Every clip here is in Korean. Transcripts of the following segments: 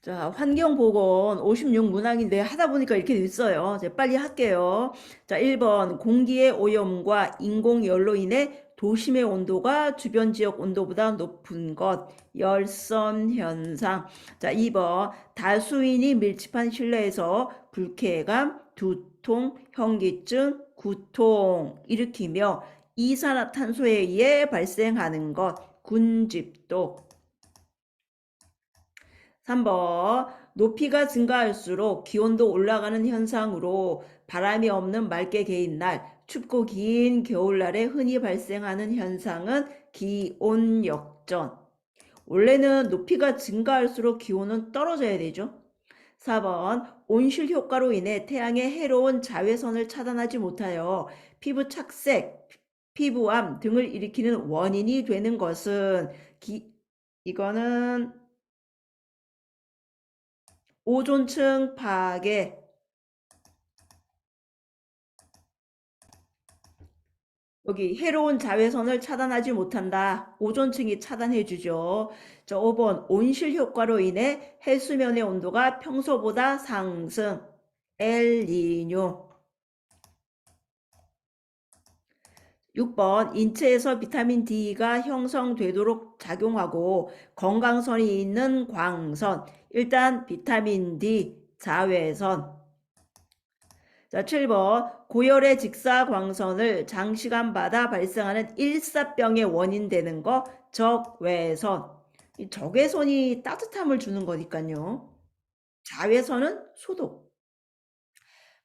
자, 환경보건 56문항인데 하다 보니까 이렇게 됐어요. 이제 빨리 할게요. 자, 1번 공기의 오염과 인공열로 인해 도심의 온도가 주변 지역 온도보다 높은 것, 열선 현상. 자, 2번 다수인이 밀집한 실내에서 불쾌감, 두통, 현기증, 구통 일으키며 이산화탄소에 의해 발생하는 것, 군집독. 3번 높이가 증가할수록 기온도 올라가는 현상으로 바람이 없는 맑게 개인 날, 춥고 긴 겨울날에 흔히 발생하는 현상은 기온 역전. 원래는 높이가 증가할수록 기온은 떨어져야 되죠. 4번 온실 효과로 인해 태양의 해로운 자외선을 차단하지 못하여 피부 착색, 피부암 등을 일으키는 원인이 되는 것은 기, 이거는 오존층 파괴 여기 해로운 자외선을 차단하지 못한다. 오존층이 차단해 주죠. 자, 5번 온실 효과로 인해 해수면의 온도가 평소보다 상승. 엘니뇨. 6번 인체에서 비타민 D가 형성되도록 작용하고 건강선이 있는 광선. 일단 비타민 D, 자외선. 자, 7번 고열의 직사광선을 장시간 받아 발생하는 일사병의 원인 되는 거 적외선. 이 적외선이 따뜻함을 주는 거니까요. 자외선은 소독.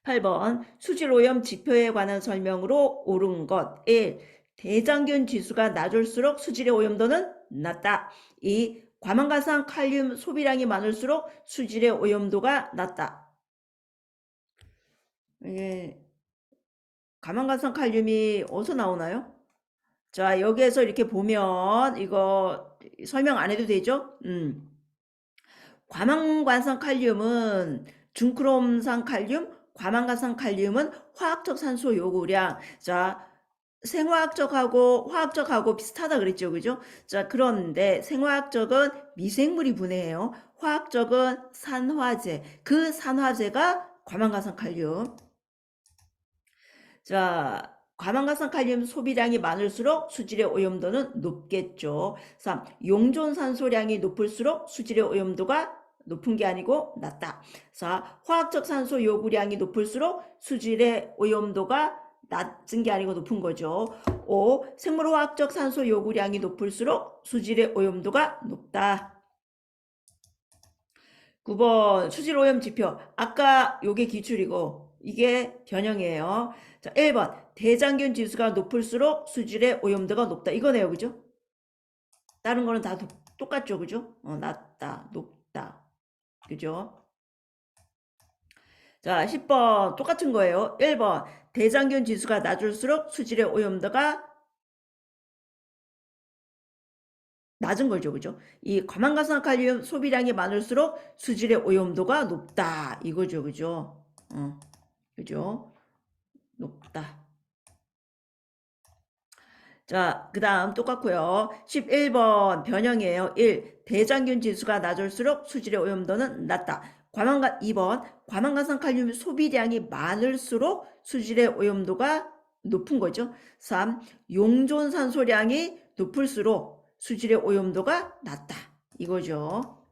8번 수질오염 지표에 관한 설명으로 옳은 것 1. 대장균 지수가 낮을수록 수질의 오염도는 낮다. 2. 과망가상 칼륨 소비량이 많을수록 수질의 오염도가 낮다. 이게 가망가상 칼륨이 어디서 나오나요? 자, 여기에서 이렇게 보면 이거 설명 안 해도 되죠? 음. 과망관성 칼륨은 중크롬산 칼륨, 과망가상 칼륨은 화학적 산소 요구량. 자, 생화학적하고 화학적하고 비슷하다 그랬죠. 그죠? 자, 그런데 생화학적은 미생물이 분해해요. 화학적은 산화제. 그 산화제가 과망가상 칼륨. 자, 과망가상 칼륨 소비량이 많을수록 수질의 오염도는 높겠죠. 3. 용존 산소량이 높을수록 수질의 오염도가 높은 게 아니고 낮다. 4. 화학적 산소 요구량이 높을수록 수질의 오염도가 낮은 게 아니고 높은 거죠. 5. 생물화학적 산소 요구량이 높을수록 수질의 오염도가 높다. 9번 수질 오염 지표. 아까 요게 기출이고 이게 변형이에요. 자, 1번 대장균 지수가 높을수록 수질의 오염도가 높다. 이거네요. 그죠? 다른 거는 다 도- 똑같죠. 그죠? 어, 낮다, 높다. 그죠? 자, 10번 똑같은 거예요. 1번 대장균 지수가 낮을수록 수질의 오염도가 낮은 거죠. 그죠? 이 과망가상 칼륨 소비량이 많을수록 수질의 오염도가 높다. 이거죠. 그죠? 어, 그죠? 높다. 자, 그 다음 똑같고요. 11번 변형이에요. 1. 대장균 지수가 낮을수록 수질의 오염도는 낮다. 과망가 2번 과망가상 칼륨 소비량이 많을수록 수질의 오염도가 높은 거죠. 3. 용존 산소량이 높을수록 수질의 오염도가 낮다. 이거죠.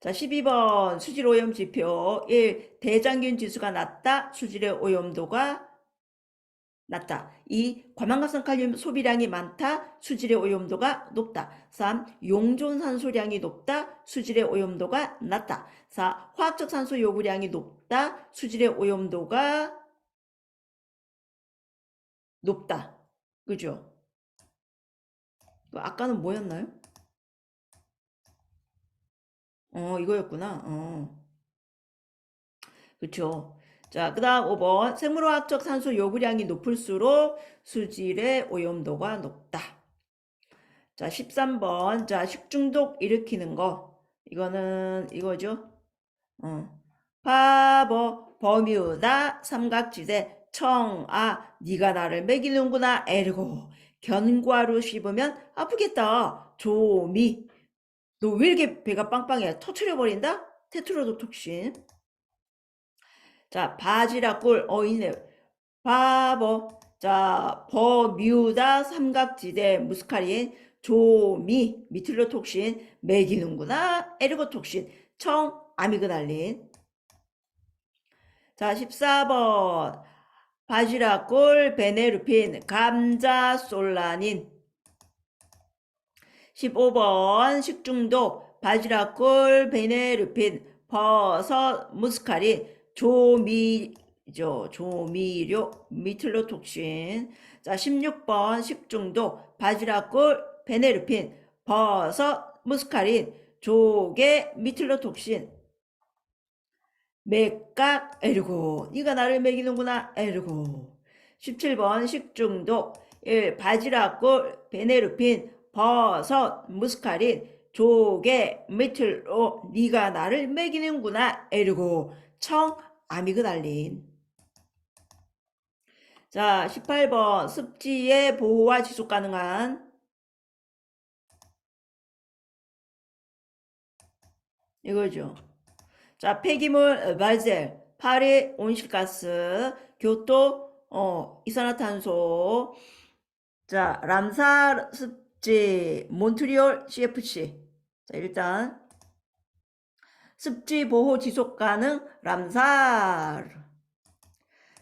자, 12번 수질 오염 지표 1. 대장균 지수가 낮다. 수질의 오염도가 낮다. 2. 과망가상 칼륨 소비량이 많다. 수질의 오염도가 높다. 3. 용존 산소량이 높다. 수질의 오염도가 낮다. 4. 화학적 산소 요구량이 높다. 수질의 오염도가 높다. 그죠? 아까는 뭐였나요? 어, 이거였구나. 어. 그쵸. 자, 그 다음 5번. 생물화학적 산소 요구량이 높을수록 수질의 오염도가 높다. 자, 13번. 자, 식중독 일으키는 거. 이거는 이거죠. 어. 바보, 버뮤다, 삼각지대, 청, 아, 네가 나를 먹이는구나, 에르고. 견과류 씹으면 아프겠다. 조미. 너 왜 이렇게 배가 빵빵해? 터트려버린다? 테트로도톡신. 자, 바지락 꿀. 어인네. 바보. 자, 버뮤다 삼각지대 무스카린 조미 미틀로톡신 매기는구나 에르고톡신 청 아미그달린. 자 14번. 바지락꿀 베네르핀 감자 솔라닌. 15번. 식중독 바지락꿀 베네르핀 버섯 무스카린 조미죠. 조미료 미틀로톡신. 자 16번 식중독 바지락꿀 베네르핀 버섯 무스카린 조개 미틀로톡신. 맥각 에르고. 네가 나를 먹이는구나 에르고. 17번 식중독 1. 바지락꿀 베네르핀 버섯 무스카린 조개 미틀로. 네가 나를 먹이는구나 에르고 청 아미그달린 자 18번 습지의 보호와 지속 가능한 이거죠. 자, 폐기물 바젤, 파리 온실가스, 교토 어, 이산화탄소. 자, 람사 습지, 몬트리올 CFC. 자, 일단 습지 보호 지속 가능 람살.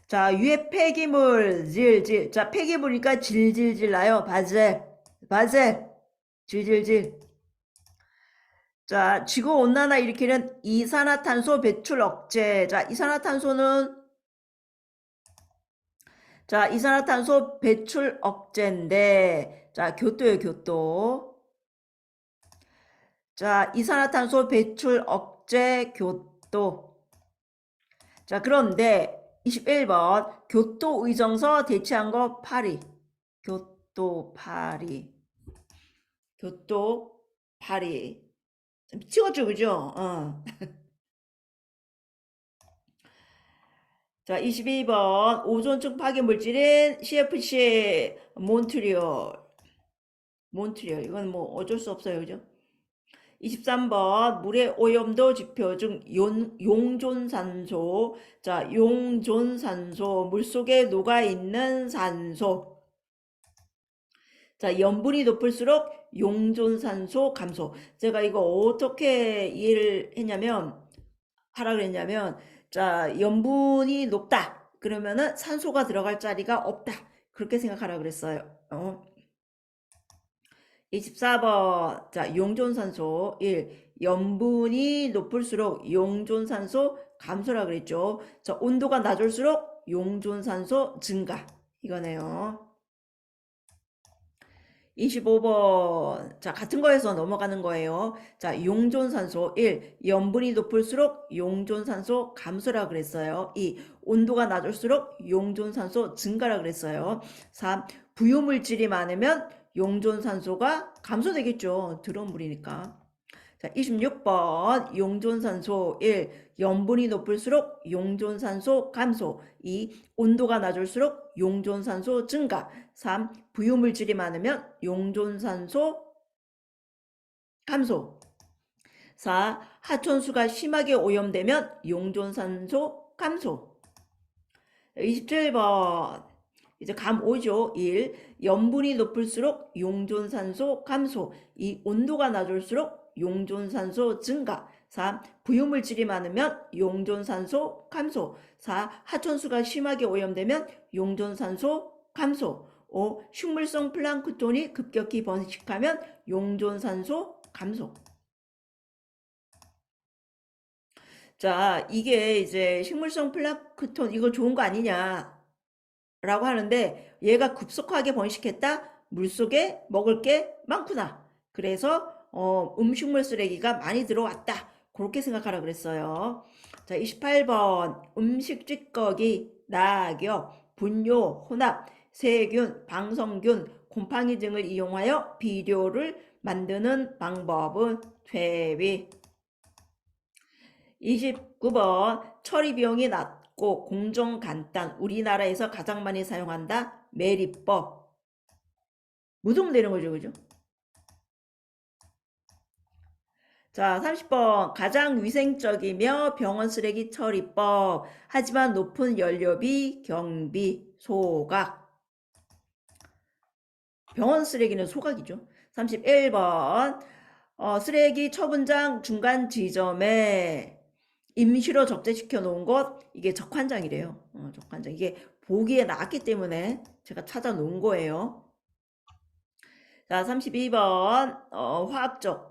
자, 유해 폐기물 질질. 자, 폐기물이니까 질질질 나요. 바젤. 바젤. 질질질. 자, 지구 온난화 일으키는 이산화탄소 배출 억제. 자, 이산화탄소는 자, 이산화탄소 배출 억제인데 자, 교토요, 교토. 자, 이산화탄소 배출 억 제 교토. 자, 그런데 21번 교토 의정서 대체한 거 파리. 교토 파리. 교토 파리. 미치겠죠, 그죠? 어. 자, 22번 오존층 파괴 물질인 CFC 몬트리올. 몬트리올. 이건 뭐 어쩔 수 없어요, 그죠? 23번 물의 오염도 지표 중 용, 용존산소. 자, 용존산소. 물속에 녹아있는 산소. 자, 염분이 높을수록 용존산소 감소. 제가 이거 어떻게 이해를 했냐면, 하라 그랬냐면, 자, 염분이 높다. 그러면은 산소가 들어갈 자리가 없다. 그렇게 생각하라 그랬어요. 어. 24번. 자, 용존산소 1. 염분이 높을수록 용존산소 감소라 그랬죠. 자, 온도가 낮을수록 용존산소 증가. 이거네요. 25번. 자, 같은 거에서 넘어가는 거예요. 자, 용존산소 1. 염분이 높을수록 용존산소 감소라 그랬어요. 2. 온도가 낮을수록 용존산소 증가라 그랬어요. 3. 부유물질이 많으면 용존산소가 감소되겠죠. 들어온 물이니까. 자, 26번 용존산소 1. 염분이 높을수록 용존산소 감소 2. 온도가 낮을수록 용존산소 증가 3. 부유물질이 많으면 용존산소 감소 4. 하천수가 심하게 오염되면 용존산소 감소 27번 이제 감 5죠. 1. 염분이 높을수록 용존산소 감소 2. 온도가 낮을수록 용존산소 증가 3. 부유물질이 많으면 용존산소 감소 4. 하천수가 심하게 오염되면 용존산소 감소 5. 식물성 플랑크톤이 급격히 번식하면 용존산소 감소 자, 이게 이제 식물성 플랑크톤 이거 좋은 거 아니냐 라고 하는데 얘가 급속하게 번식했다? 물속에 먹을 게 많구나. 그래서 어, 음식물 쓰레기가 많이 들어왔다. 그렇게 생각하라 그랬어요. 자, 28번 음식 찌꺼기, 낙엽, 분뇨, 혼합, 세균, 방성균, 곰팡이 등을 이용하여 비료를 만드는 방법은 퇴비. 29번 처리 비용이 낮 고 공정 간단 우리나라에서 가장 많이 사용한다 매립법 묻으면 되는 거죠. 그죠? 자, 30번. 가장 위생적이며 병원 쓰레기 처리법. 하지만 높은 연료비, 경비, 소각. 병원 쓰레기는 소각이죠. 31번. 어, 쓰레기 처분장 중간 지점에 임시로 적재시켜 놓은 것, 이게 적환장이래요. 어, 적환장. 이게 보기에 나왔기 때문에 제가 찾아 놓은 거예요. 자, 32번. 어, 화학적.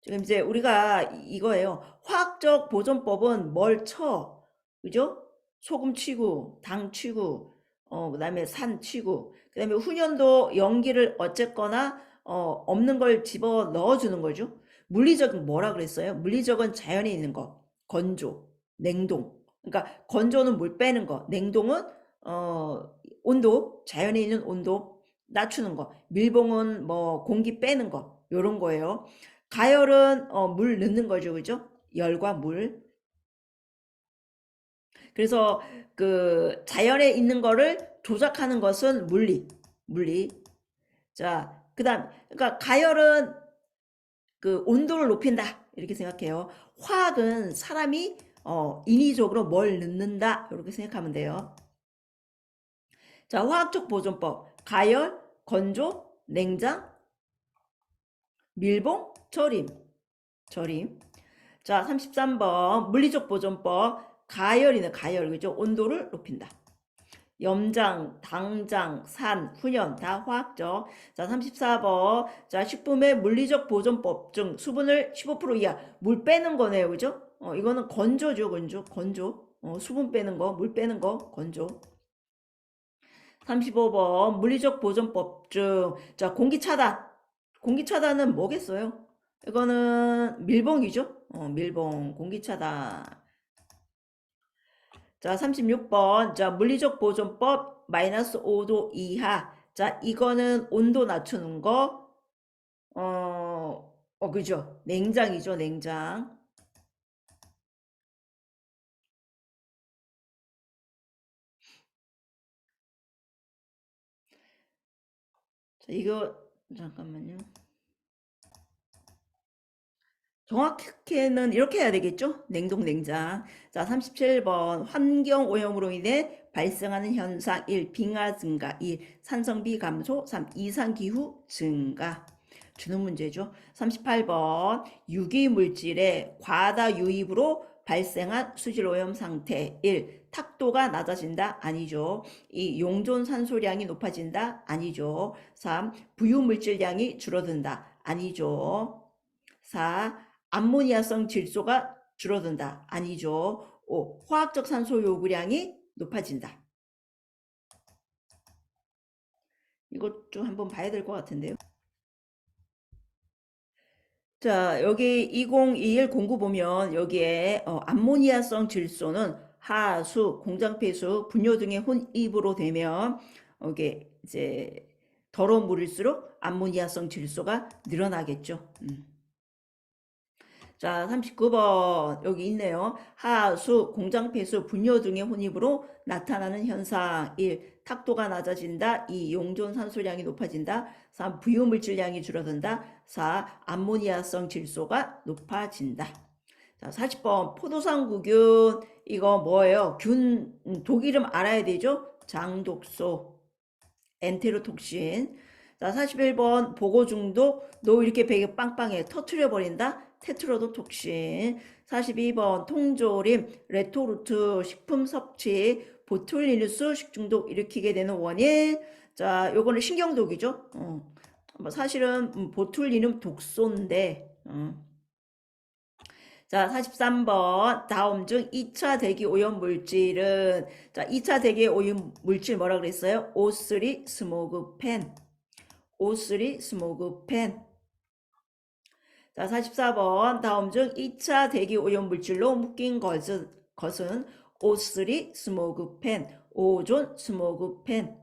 지금 이제 우리가 이- 이거예요. 화학적 보존법은 뭘 쳐? 그죠? 소금 치고, 당 치고, 어, 그 다음에 산 치고, 그 다음에 훈연도 연기를 어쨌거나, 어, 없는 걸 집어 넣어 주는 거죠. 물리적은 뭐라 그랬어요? 물리적은 자연에 있는 거. 건조, 냉동. 그러니까 건조는 물 빼는 거, 냉동은, 어, 온도, 자연에 있는 온도 낮추는 거. 밀봉은 뭐 공기 빼는 거. 요런 거예요. 가열은 어, 물 넣는 거죠, 그죠? 열과 물. 그래서 그 자연에 있는 거를 조작하는 것은 물리, 물리. 자, 그다음, 그러니까 가열은 그 온도를 높인다 이렇게 생각해요. 화학은 사람이 어, 인위적으로 뭘 넣는다 이렇게 생각하면 돼요. 자, 화학적 보존법, 가열, 건조, 냉장, 밀봉, 절임. 절임. 자, 33번. 물리적 보존법. 가열이네, 가열. 그죠? 온도를 높인다. 염장, 당장, 산, 훈연 다 화학적. 자, 34번. 자, 식품의 물리적 보존법 중 수분을 15% 이하. 물 빼는 거네요. 그죠? 어, 이거는 건조죠, 건조. 건조. 어, 수분 빼는 거, 물 빼는 거, 건조. 35번. 물리적 보존법 중. 자, 공기 차단. 공기 차단은 뭐겠어요? 이거는 밀봉이죠? 어, 밀봉, 공기 차단. 자, 36번. 자, 물리적 보존법 마이너스 5도 이하. 자, 이거는 온도 낮추는 거. 어, 어, 그죠? 냉장이죠, 냉장. 자, 이거, 잠깐만요. 정확히는 이렇게 해야 되겠죠? 냉동, 냉장. 자, 37번. 환경 오염으로 인해 발생하는 현상 1. 빙하 증가 2. 산성비 감소 3. 이상기후 증가. 주는 문제죠. 38번. 유기물질의 과다 유입으로 발생한 수질 오염 상태 1. 탁도가 낮아진다? 아니죠. 2. 용존 산소량이 높아진다? 아니죠. 3. 부유물질량이 줄어든다? 아니죠. 4. 암모니아성 질소가 줄어든다. 아니죠. 5. 화학적 산소 요구량이 높아진다. 이것 좀 한번 봐야 될 것 같은데요. 자, 여기 2021 공구 보면 여기에 어, 암모니아성 질소는 하수, 공장폐수, 분뇨 등의 혼입으로 되면 여기 이제 더러운 물일수록 암모니아성 질소가 늘어나겠죠. 음. 자, 39번 여기 있네요. 하수, 공장폐수, 분뇨 등의 혼입으로 나타나는 현상 1. 탁도가 낮아진다. 2. 용존 산소량이 높아진다. 3. 부유물질량이 줄어든다. 4. 암모니아성 질소가 높아진다. 자, 40번 포도상구균 이거 뭐예요? 균 음, 독이름 알아야 되죠? 장독소, 엔테로톡신. 자, 41번 보고 중독 너 이렇게 베개 빵빵해 터트려 버린다. 테트로도 톡신 42번 통조림 레토루트 식품 섭취 보툴리누스 식중독 일으키게 되는 원인 자 요거는 신경독이죠 어. 뭐 사실은 음, 보툴리눔 독소인데 어. 자 43번 다음 중 2차 대기 오염 물질은 자 2차 대기 오염 물질 뭐라 그랬어요? O3 스모그 펜 O3 스모그 펜 자, 44번. 다음 중 2차 대기 오염 물질로 묶인 것은, 것은 O3 스모그 펜, 오존 스모그 펜.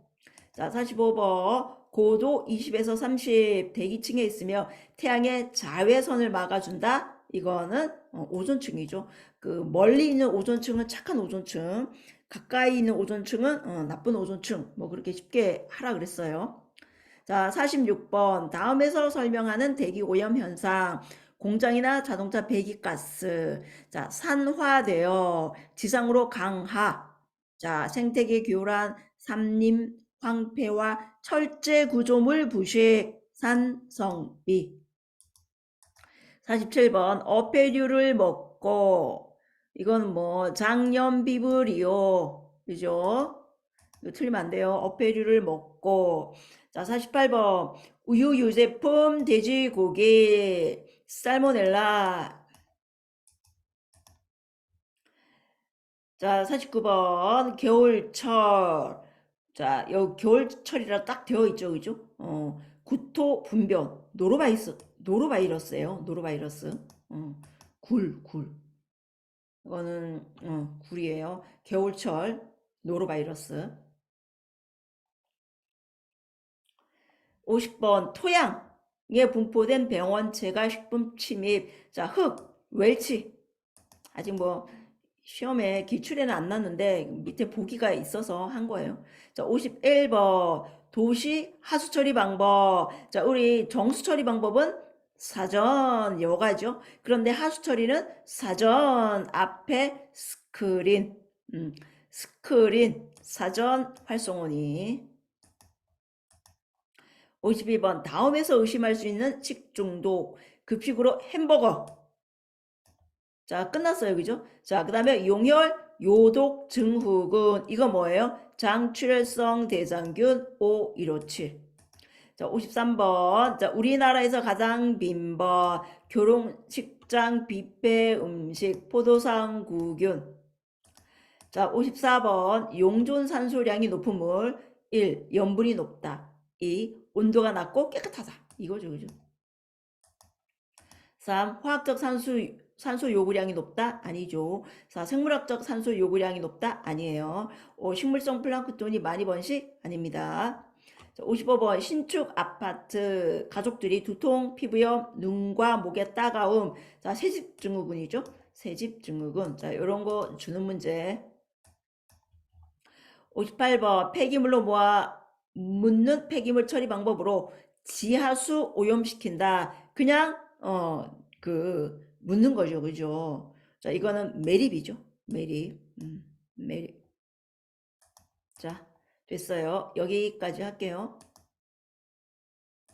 자, 45번. 고도 20에서 30 대기층에 있으며 태양의 자외선을 막아준다. 이거는 어, 오존층이죠. 그 멀리 있는 오존층은 착한 오존층, 가까이 있는 오존층은 어, 나쁜 오존층. 뭐 그렇게 쉽게 하라 그랬어요. 자, 46번. 다음에서 설명하는 대기 오염 현상. 공장이나 자동차 배기가스. 자, 산화되어 지상으로 강하. 자, 생태계 교란, 삼림, 황폐화, 철제 구조물 부식, 산성비. 47번. 어패류를 먹고. 이건 뭐 장염 비브리오. 그죠? 이거 틀리면 안 돼요. 어패류를 먹고. 자, 48번. 우유 유제품, 돼지고기, 살모넬라. 자, 49번. 겨울철. 자, 여기 겨울철이라 딱 되어 있죠. 그죠? 어, 구토 분변. 노로바이러스, 노로바이러스예요. 노로바이러스. 어, 굴, 굴. 이거는 어, 굴이에요. 겨울철 노로바이러스. 50번 토양에 분포된 병원체가 식품 침입. 자, 흙, 웰치. 아직 뭐 시험에 기출에는 안 났는데 밑에 보기가 있어서 한 거예요. 자, 51번 도시 하수 처리 방법. 자, 우리 정수 처리 방법은 사전 여가죠. 그런데 하수 처리는 사전 앞에 스크린. 음, 스크린 사전 활성온이 52번 다음에서 의심할 수 있는 식중독. 급식으로 햄버거. 자 끝났어요. 그죠? 자그 다음에 용혈 요독 증후군. 이거 뭐예요? 장출혈성 대장균 O157 자 53번. 자 우리나라에서 가장 빈번. 결혼식장 뷔페 음식 포도상 구균. 자, 54번. 용존 산소량이 높은 물. 1. 염분이 높다. 2. 온도가 낮고 깨끗하다. 이거죠 그죠? 3. 화학적 산소 산소 요구량이 높다? 아니죠. 4. 생물학적 산소 요구량이 높다? 아니에요. 5. 식물성 플랑크톤이 많이 번식? 아닙니다. 자, 55번 신축 아파트. 가족들이 두통 피부염 눈과 목의 따가움. 자 새집 증후군이죠? 새집 증후군. 자 이런 거 주는 문제. 58번 폐기물로 모아 묻는 폐기물 처리 방법으로 지하수 오염시킨다. 그냥 어 그 묻는 거죠. 그죠? 자, 이거는 매립이죠. 매립. 음, 매립. 자, 됐어요. 여기까지 할게요.